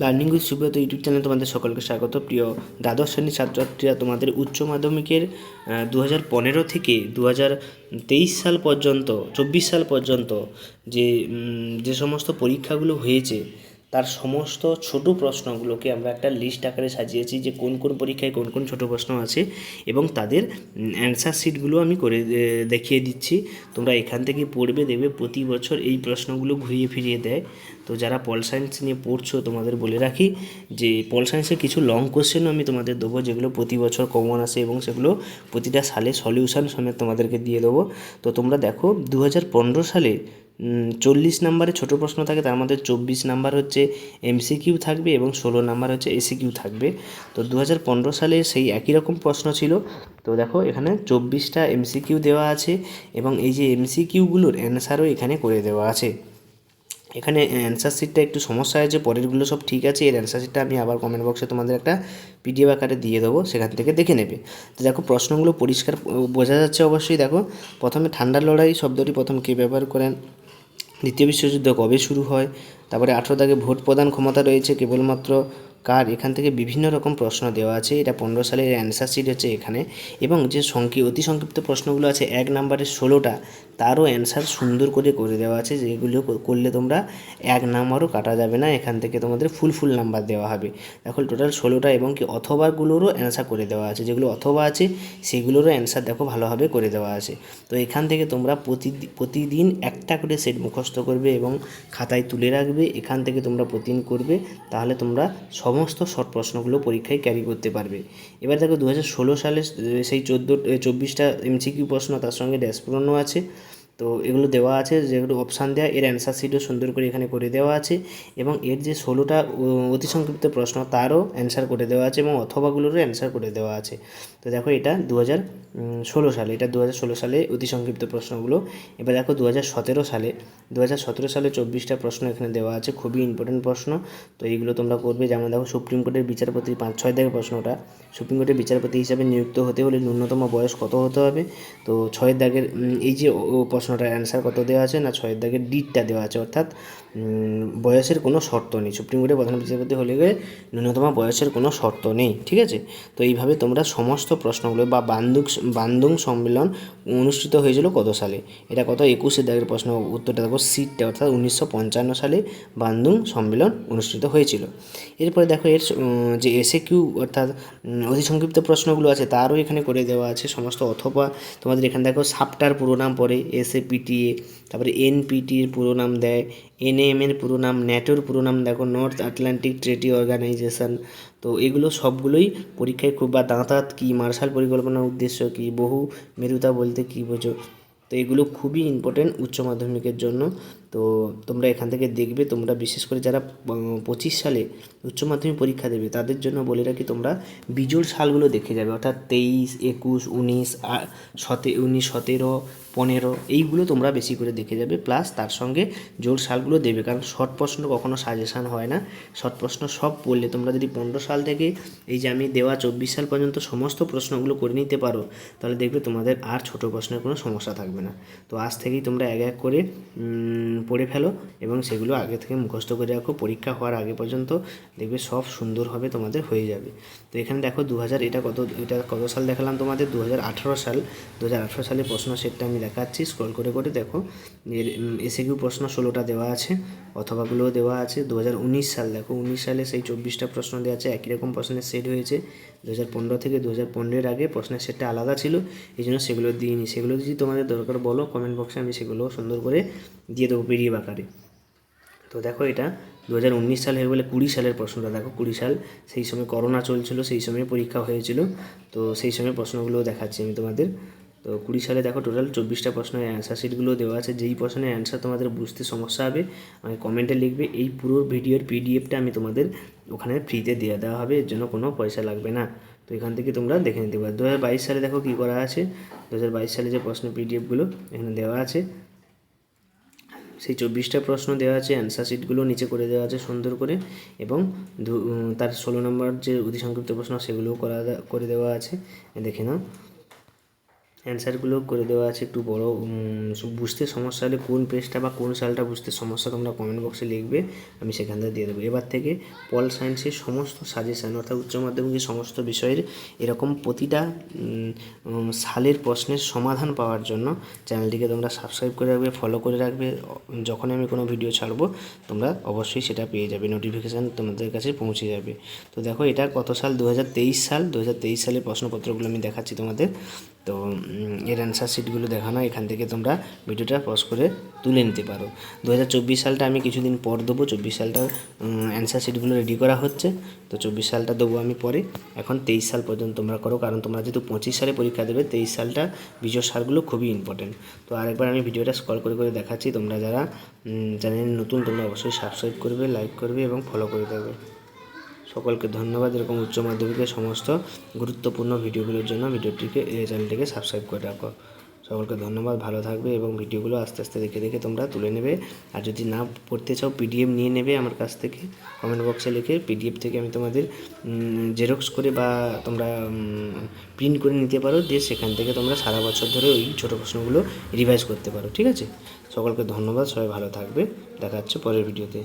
Learning with Subrata YouTube চ্যানেলে তোমাদের সকলকে স্বাগত। প্রিয় দ্বাদশ শ্রেণির ছাত্রছাত্রীরা, তোমাদের উচ্চ মাধ্যমিকের দু পনেরো থেকে দু তেইশ সাল পর্যন্ত, চব্বিশ সাল পর্যন্ত যে যে সমস্ত পরীক্ষাগুলো হয়েছে তার সমস্ত ছোট প্রশ্নগুলোকে আমরা একটা লিস্ট আকারে সাজিয়েছি যে কোন কোন পরীক্ষায় কোন কোন ছোট প্রশ্ন আছে এবং তাদের অ্যান্সার শিটগুলো আমি করে দেখিয়ে দিচ্ছি। তোমরা এখান থেকে পড়বে, দেখবে প্রতি বছর এই প্রশ্নগুলো ঘুরিয়ে ফিরিয়ে দেয়। তো যারা পল সায়েন্স নিয়ে পড়ছো, তোমাদের বলে রাখি যে পল সায়েন্সের কিছু লং কোশ্চেনও আমি তোমাদের দেবো, যেগুলো প্রতি বছর কমন আসে এবং সেগুলো প্রতিটা সালে সলিউশন সমেত তোমাদেরকে দিয়ে দেবো। তো তোমরা দেখো দু হাজার পনেরো সালে চল্লিশ নাম্বারে ছোট প্রশ্ন থাকে, তার মধ্যে চব্বিশ নাম্বার হচ্ছে এমসিকিউ থাকবে এবং ষোলো নাম্বার হচ্ছে এসিকিউ থাকবে। তো দু হাজার পনেরো সালে সেই একই রকম প্রশ্ন ছিল। তো দেখো, এখানে চব্বিশটা এমসিকিউ দেওয়া আছে এবং এই যে এমসিকিউগুলোর অ্যান্সারও এখানে করে দেওয়া আছে। এখানে অ্যান্সার শিটটা একটু সমস্যা আছে পরেরগুলো সব ঠিক আছে, এর অ্যান্সার শিটটা আমি আবার কমেন্ট বক্সে তোমাদের একটা পিডিএফ আকারে দিয়ে দেবো, সেখান থেকে দেখে নেবে। তো দেখো, প্রশ্নগুলো পরিষ্কার বোঝা যাচ্ছে অবশ্যই, দেখো। প্রথমে ঠান্ডার লড়াই, শব্দটি প্রথম কে ব্যবহার করেন? দ্বিতীয় বিশ্বযুদ্ধ কবে শুরু হয়? তারপরে আঠেরো তাকে ভোট প্রদান ক্ষমতা রয়েছে কেবলমাত্র কার এখান থেকে বিভিন্ন রকম প্রশ্ন দেওয়া আছে, এটা পনেরো সালের অ্যান্সার শিট হচ্ছে এখানে। এবং যে সংক্ষি অতি সংক্ষিপ্ত প্রশ্নগুলো আছে, এক নাম্বারের ষোলোটা, তারও অ্যান্সার সুন্দর করে করে দেওয়া আছে, যেগুলো করলে তোমরা এক নাম্বারও কাটা যাবে না, এখান থেকে তোমাদের ফুল ফুল নাম্বার দেওয়া হবে। দেখো টোটাল ষোলোটা এবং কি অথবাগুলোরও অ্যান্সার করে দেওয়া আছে, যেগুলো অথবা আছে, সেগুলোরও অ্যান্সার দেখো ভালোভাবে করে দেওয়া আছে। তো এখান থেকে তোমরা প্রতিদি- প্রতিদিন একটা করে সেট মুখস্থ করবে এবং খাতায় তুলে রাখবে, এখান থেকে তোমরা প্রতিদিন করবে, তাহলে তোমরা সমস্ত শর্ট প্রশ্নগুলো পরীক্ষায় ক্যারি করতে পারবে। এবার দেখো দু হাজার ষোলো সালে সেই চোদ্দ চব্বিশটা এমসিকিউ প্রশ্ন, তার সঙ্গে ড্যাশ পূরণও আছে। তো এগুলো দেওয়া আছে, যেগুলো অপশান দেওয়া এর অ্যান্সার শিটও সুন্দর করে এখানে করে দেওয়া আছে এবং এর যে ষোলোটা অতি সংক্ষিপ্ত প্রশ্ন তারও অ্যান্সার করে দেওয়া আছে এবং অথবাগুলোরও অ্যান্সার করে দেওয়া আছে। তো দেখো এটা দু ষোলো সালে, এটা দু ষোলো সালে অতি সংক্ষিপ্ত প্রশ্নগুলো। এবার দেখো দু সতেরো সালে দু সতেরো সালে চব্বিশটা প্রশ্ন এখানে দেওয়া আছে, খুবই ইম্পর্টেন্ট প্রশ্ন। তো এইগুলো তোমরা করবে, যেমন দেখো সুপ্রিম কোর্টের বিচারপতি পাঁচ ছয় দাগের প্রশ্নটা সুপ্রিম কোর্টের বিচারপতি হিসাবে নিযুক্ত হতে হলে ন্যূনতম বয়স কত হতে হবে? তো ছয় দাগের এই যে ও প্রশ্নটার অ্যান্সার কত দেওয়া আছে না ছয়ের দাগে ডিটটা দেওয়া আছে? অর্থাৎ বয়সের কোনো শর্ত নেই। সুপ্রিম কোর্টের প্রধান বিচারপতি হলে গিয়ে ন্যূনতম বয়সের কোনো শর্ত নেই, ঠিক আছে? তো এইভাবে তোমরা সমস্ত প্রশ্নগুলো বা বান্দুক বান্দুং সম্মেলন অনুষ্ঠিত হয়েছিল কত সালে? এটা কত? একুশে দাগের প্রশ্ন, উত্তরটা দেখো সিটটা, অর্থাৎ উনিশশো পঞ্চান্ন সালে বান্দুং সম্মেলন অনুষ্ঠিত হয়েছিল। এরপরে দেখো এর যে এসে কিউ অর্থাৎ অতি সংক্ষিপ্ত প্রশ্নগুলো আছে, তারও এখানে করে দেওয়া আছে সমস্ত। অথবা তোমাদের এখানে দেখো সাপটার পুরো নাম পড়ে এসএ পিটিএ তারপরে এনপিটির পুরো নাম দেয় এনএম এর পুরো নাম, ন্যাটোর পুরো নাম দেখো, নর্থ আটলান্টিক ট্রেটি অর্গানাইজেশন। তো এগুলো সবগুলোই পরীক্ষায় খুব বা দাঁতাত কী মার্শাল পরিকল্পনার উদ্দেশ্য কী, বহু মেরুতা বলতে কী বোঝো? তো এগুলো খুবই ইম্পর্টেন্ট উচ্চ মাধ্যমিকের জন্য। তো তোমরা এখান থেকে দেখবে, তোমরা বিশেষ করে যারা পঁচিশ সালে উচ্চ মাধ্যমিক পরীক্ষা দেবে, তাদের জন্য বলে রাখি তোমরা বিজোড় সালগুলো দেখে যাবে। অর্থাৎ তেইশ, একুশ, উনিশ সতে, উনিশ, সতেরো, পনেরো, এইগুলো তোমরা বেশি করে দেখে যাবে। প্লাস তার সঙ্গে জোর সালগুলো দেবে, কারণ শর্ট প্রশ্ন কখনো সাজেশান হয় না। শর্ট প্রশ্ন সব পড়লে তোমরা যদি পনেরো সাল থেকে এই যে আমি দেওয়া চব্বিশ সাল পর্যন্ত সমস্ত প্রশ্নগুলো করে নিতে পারো, তাহলে দেখবে তোমাদের আর ছোট প্রশ্নের কোনো সমস্যা থাকবে না। তো আজ থেকেই তোমরা এক এক করে পড়ে ফেলো এবং সেগুলো আগে থেকে মুখস্থ করে রাখো। পরীক্ষা হওয়ার আগে পর্যন্ত দেখবে সব সুন্দরভাবে তোমাদের হয়ে যাবে। তো এখানে দেখো দু হাজার এটা কত এটা কত সাল দেখালাম তোমাদের? দু হাজার আঠারো সাল। দু হাজার আঠারো সালে প্রশ্ন সেটটা আমি দেখাচ্ছি। স্ক্রল করে করে দেখো। এর এসে কিউ প্রশ্ন ষোলোটা দেওয়া আছে, অথবাগুলোও দেওয়া আছে। দু হাজার উনিশ সাল দেখো, উনিশ সালে সেই চব্বিশটা প্রশ্ন দেওয়া আছে। একই রকম প্রশ্নের সেট হয়েছে। দু থেকে দু হাজার আগে প্রশ্নের সেটটা আলাদা ছিল। এই জন্য সেগুলো দিইনি। সেগুলো যদি তোমাদের দরকার বলো কমেন্ট বক্সে আমি সেগুলো সুন্দর করে দিয়ে দেবো। পিডিএফ আকারে তো দেখো এটা দু হাজার উনিশ সালের বলে কুড়ি সালের প্রশ্নটা দেখো, কুড়ি সাল। সেই সময় করোনা চলছিল, সেই সময় পরীক্ষা হয়েছিল। তো সেই সময় প্রশ্নগুলো দেখাচ্ছি আমি তোমাদের। তো কুড়ি সালে দেখো টোটাল চব্বিশটা প্রশ্নের অ্যান্সার শিটগুলো দেওয়া আছে। যেই প্রশ্নের অ্যান্সার তোমাদের বুঝতে সমস্যা হবে, আমাকে কমেন্টে লিখবে। এই পুরো ভিডিওর পিডিএফটা আমি তোমাদের ওখানে ফ্রিতে দিয়ে দেওয়া হবে, এর জন্য কোনো পয়সা লাগবে না। তো এখান থেকে তোমরা দেখে নিতে পারো। দু হাজার বাইশ সালে দেখো কী করা আছে? দু হাজার বাইশ সালে যে প্রশ্নের পিডিএফগুলো এখানে দেওয়া আছে সেই চব্বিশটা প্রশ্ন দেওয়া আছে অ্যান্সার শিটগুলো নিচে করে দেওয়া আছে সুন্দর করে এবং তার ষোলো নম্বর যে অতি সংক্ষিপ্ত প্রশ্ন সেগুলোও করা করে দেওয়া আছে। দেখে নাও। অ্যান্সারগুলো করে দেওয়া আছে একটু বড় বুঝতে সমস্যা হলে কোন পেজটা বা কোন সালটা বুঝতে সমস্যা তোমরা কমেন্ট বক্সে লিখবে, আমি সেখান থেকে দিয়ে দেবো। এবার থেকে পল সায়েন্সের সমস্ত সাজেশান অর্থাৎ উচ্চ মাধ্যমিকের সমস্ত বিষয়ের এরকম প্রতিটা সালের প্রশ্নের সমাধান পাওয়ার জন্য চ্যানেলটিকে তোমরা সাবস্ক্রাইব করে রাখবে ফলো করে রাখবে। যখন আমি কোনো ভিডিও ছাড়বো, তোমরা অবশ্যই সেটা পেয়ে যাবে নোটিফিকেশান তোমাদের কাছে পৌঁছে যাবে। তো দেখো এটা কত সাল? দু হাজার তেইশ সাল। দু হাজার তেইশ সালে প্রশ্নপত্রগুলো আমি দেখাচ্ছি তোমাদের। তো এর অ্যান্সার শিটগুলো দেখানো, এখান থেকে তোমরা ভিডিওটা পজ করে তুলে নিতে পারো। দু হাজার চব্বিশ সালটা আমি কিছুদিন পর দেবো, চব্বিশ সালটার অ্যান্সার শিটগুলো রেডি করা হচ্ছে। তো চব্বিশ সালটা দেবো আমি পরে। এখন তেইশ সাল পর্যন্ত তোমরা করো, কারণ তোমরা যেহেতু পঁচিশ সালে পরীক্ষা দেবে, তেইশ সালটা বিজয় সারগুলো খুবই ইম্পর্টেন্ট তো আরেকবার আমি ভিডিওটা স্কল করে করে দেখাচ্ছি, তোমরা যারা চ্যানেল নতুন, তোমরা অবশ্যই সাবস্ক্রাইব করবে লাইক করবে এবং ফলো করে দেবে। সকলকে ধন্যবাদ। এরকম উচ্চ মাধ্যমিকের সমস্ত গুরুত্বপূর্ণ ভিডিওগুলোর জন্য ভিডিওটিকে, এই চ্যানেলটিকে সাবস্ক্রাইব করে রাখো। সকলকে ধন্যবাদ, ভালো থাকবে এবং ভিডিওগুলো আস্তে আস্তে দেখে দেখে তোমরা তুলে নেবে। আর যদি না পড়তে চাও পিডিএফ নিয়ে নেবে আমার কাছ থেকে। কমেন্ট বক্সে লিখে পিডিএফ থেকে আমি তোমাদের জেরক্স করে বা তোমরা প্রিন্ট করে নিতে পারো। দিয়ে সেখান থেকে তোমরা সারা বছর ধরে ওই ছোটো প্রশ্নগুলো রিভাইজ করতে পারো, ঠিক আছে? সকলকে ধন্যবাদ, সবাই ভালো থাকবে। দেখা হচ্ছে পরের ভিডিওতে।